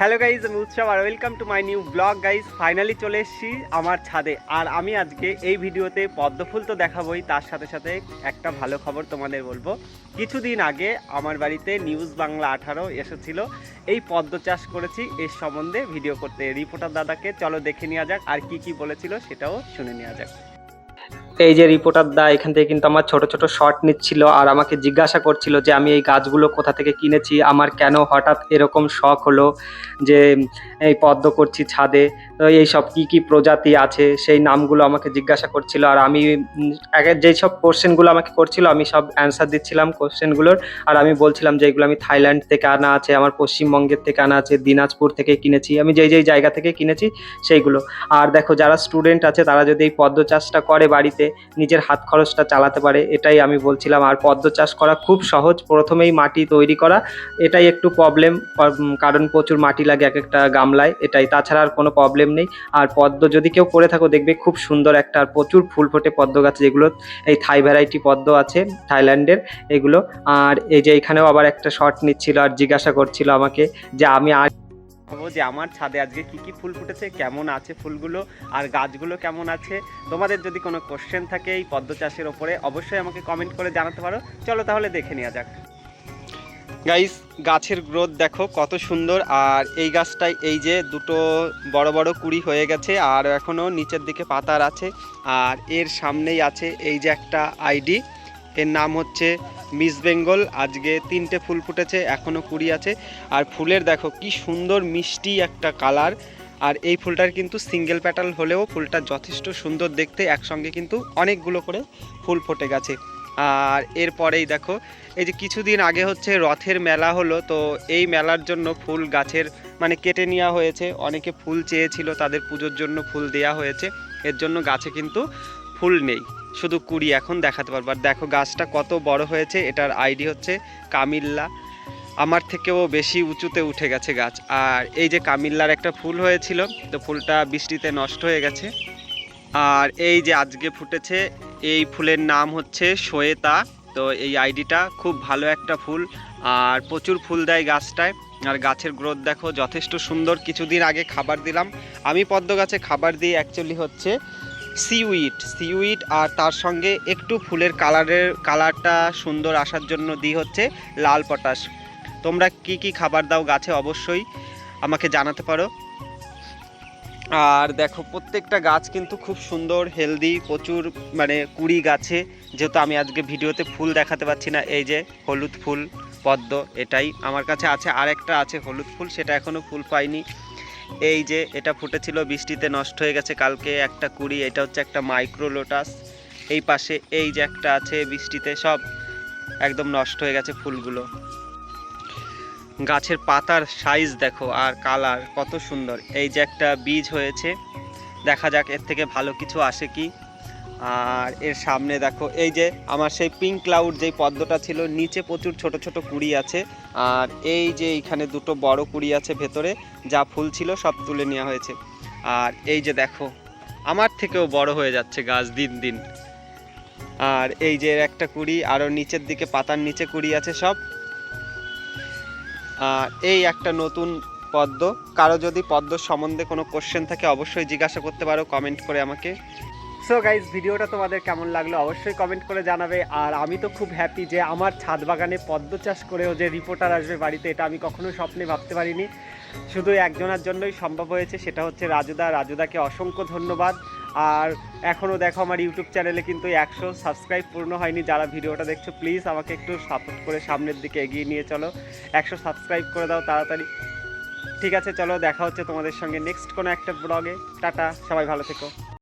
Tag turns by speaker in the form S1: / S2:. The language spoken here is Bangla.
S1: হ্যালো গাইজ আমি উৎসব আর welcome to my new blog guys finally চলে এসেছি আমার ছাদে। আর আমি আজকে এই ভিডিওতে পদ্মফুল তো দেখাবোই, তার সাথে সাথে একটা ভালো খবর তোমাদের বলব। কিছুদিন আগে আমার বাড়িতে নিউজ বাংলা আঠারো এসেছিল। এই পদ্ম চাষ করেছি, এর সম্বন্ধে ভিডিও করতে। রিপোর্টার দাদাকে, চলো দেখে নেওয়া যাক আর কি কি বলেছিল, সেটাও শুনে নেওয়া যাক।
S2: এই যে রিপোর্টার দা, এখান থেকে কিন্তু আমার ছোট ছোট শট নিচ্ছিল আর আমাকে জিজ্ঞাসা করছিল যে আমি এই গাছগুলো কোথা থেকে কিনেছি, আমার কেন হঠাৎ এরকম শখ হলো যে এই পদ্ম করছি ছাদে। এই সব কী কী প্রজাতি আছে সেই নামগুলো আমাকে জিজ্ঞাসা করছিল। আর আমি উম, আগে যেই সব কোশ্চেনগুলো আমাকে করছিল আমি সব অ্যান্সার দিচ্ছিলাম কোশ্চেনগুলোর আর আমি বলছিলাম যে এগুলো আমি থাইল্যান্ড থেকে আনা আছে আমার পশ্চিমবঙ্গের থেকে আনা আছে দিনাজপুর থেকে কিনেছি আমি যেই যেই জায়গা থেকে কিনেছি সেইগুলো। আর দেখো যারা স্টুডেন্ট আছে তারা যদি এই পদ্ম চাষটা করে বাড়িতে নিজের হাত খরচটা চালাতে পারে এটাই আমি বলছিলাম। আর পদ্ম চাষ করা খুব সহজ প্রথমেই মাটি তৈরি করা এটাই একটু প্রবলেম কারণ প্রচুর মাটি লাগে এক একটা গামলায় এটাই। তাছাড়া আর কোনো প্রবলেম নেই। আর পদ্ম, যদি কেউ করে থাকো, দেখবে খুব সুন্দর একটা আর প্রচুর ফুল ফোটে পদ্ম গাছ, যেগুলো এই থাই ভ্যারাইটি পদ্ম আছে থাইল্যান্ডের এগুলো। আর এই যে এখানেও আবার একটা শর্ট নিচ্ছিল আর জিজ্ঞাসা করছিল আমাকে যে আমি আর
S1: যে আমার ছাদে আজকে কি কি ফুল ফুটেছে, কেমন আছে ফুলগুলো, আর গাছগুলো কেমন আছে? তোমাদের যদি কোনো কোশ্চেন থাকে এই পদ্ম চাষের ওপরে, অবশ্যই আমাকে কমেন্ট করে জানাতে পারো। চলো তাহলে দেখে নেওয়া যাক। গাইস গাছের গ্রোথ দেখো কত সুন্দর। আর এই গাছটায় এই যে দুটো বড় বড় কুড়ি হয়ে গেছে, আর এখনও নিচের দিকে পাতার আছে। আর এর সামনেই আছে এই যে একটা আইডি এর নাম হচ্ছে মিস বেঙ্গল আজকে তিনটে ফুল ফুটেছে এখনও কুড়ি আছে। আর ফুলের দেখো কি সুন্দর মিষ্টি একটা কালার আর এই ফুলটার কিন্তু সিঙ্গেল প্যাটাল হলেও ফুলটা যথেষ্ট সুন্দর দেখতে, একসঙ্গে কিন্তু অনেকগুলো করে ফুল ফুটে গেছে। আর এরপরেই দেখো, এই যে কিছুদিন আগে হচ্ছে রথের মেলা হলো, তো এই মেলার জন্য ফুল গাছের মানে কেটে নেওয়া হয়েছে। অনেকে ফুল চেয়েছিল, তাদের পুজোর জন্য ফুল দেওয়া হয়েছে। এর জন্য গাছে কিন্তু ফুল নেই, শুধু কুড়ি এখন দেখাতে পারব। আর দেখো, গাছটা কত বড় হয়েছে, এটার আইডি হচ্ছে কামিল্লা। আমার থেকেও বেশি উঁচুতে উঠে গেছে গাছ। আর এই যে কামিল্লার একটা ফুল হয়েছিল, তো ফুলটা বৃষ্টিতে নষ্ট হয়ে গেছে। আর এই যে আজকে ফুটেছে এই ফুলের নাম হচ্ছে শোয়েতা তো এই আইডিটা খুব ভালো একটা ফুল। আর প্রচুর ফুল দেয় গাছটায়। আর গাছের গ্রোথ দেখো, যথেষ্ট সুন্দর। কিছুদিন আগে খাবার দিলাম। আমি পদ্ম গাছে খাবার দিই অ্যাকচুয়ালি হচ্ছে সিউইট। সিউইট আর তার সঙ্গে একটু ফুলের কালারের, কালারটা সুন্দর আসার জন্য দিই হচ্ছে লাল পটাশ। তোমরা কি কি খাবার দাও গাছে অবশ্যই আমাকে জানাতে পারো। আর দেখো, প্রত্যেকটা গাছ কিন্তু খুব সুন্দর হেলদি প্রচুর মানে কুড়ি গাছে। যেহেতু আমি আজকে ভিডিওতে ফুল দেখাতে পাচ্ছি না, এই যে হলুদ ফুল, পদ্ম, এটাই আমার কাছে আছে। আর একটা আছে হলুদ ফুল, সেটা এখনও ফুল পাইনি। এই যে এটা ফুটেছিল, বৃষ্টিতে নষ্ট হয়ে গেছে কালকে একটা কুড়ি, এটা হচ্ছে একটা মাইক্রো লোটাস এই পাশে এই যে একটা আছে বৃষ্টিতে, সব একদম নষ্ট হয়ে গেছে ফুলগুলো। গাছের পাতার সাইজ দেখো আর কালার কত সুন্দর। এই যে একটা বীজ হয়েছে, দেখা যাক এর থেকে ভালো কিছু আসে কি। আর এর সামনে দেখো, এই যে আমার সেই পিঙ্ক ক্লাউড যেই পদ্মটা ছিল, নিচে প্রচুর ছোট ছোট কুড়ি আছে। আর এই যে এইখানে দুটো বড় কুড়ি আছে ভেতরে, যা ফুল ছিল সব তুলে নেওয়া হয়েছে। আর এই যে দেখো, আমার থেকেও বড় হয়ে যাচ্ছে গাছ দিন দিন। আর এই যে একটা কুড়ি আরও নিচের দিকে পাতার নিচে কুড়ি আছে সব। এই একটা নতুন পদ্ম। কারও যদি পদ্ম সম্বন্ধে কোনো কোশ্চেন থাকে, অবশ্যই জিজ্ঞাসা করতে পারো কমেন্ট করে আমাকে। সো গাইজ ভিডিওটা তোমাদের কেমন লাগল অবশ্যই কমেন্ট করে জানাবে। আর আমি তো খুব হ্যাপি যে আমার ছাদ বাগানে পদ্ম চাষ করেও যে রিপোর্টার আসবে বাড়িতে, এটা আমি কখনো স্বপ্নে ভাবতে পারিনি। শুধু একজনের জন্যই সম্ভব হয়েছে, সেটা হচ্ছে রাজুদা। রাজুদাকে অসংখ্য ধন্যবাদ। আর এখনও দেখো আমার ইউটিউব চ্যানেলে কিন্তু একশো সাবস্ক্রাইব পূর্ণ হয়নি। যারা ভিডিওটা দেখছ প্লিজ আমাকে একটু সাপোর্ট করে সামনের দিকে এগিয়ে নিয়ে চলো। একশো সাবস্ক্রাইব করে দাও তাড়াতাড়ি। ঠিক আছে, চলো দেখা হচ্ছে তোমাদের সঙ্গে নেক্সট কোনো একটা ব্লগে টাটা, সবাই ভালো থেকো।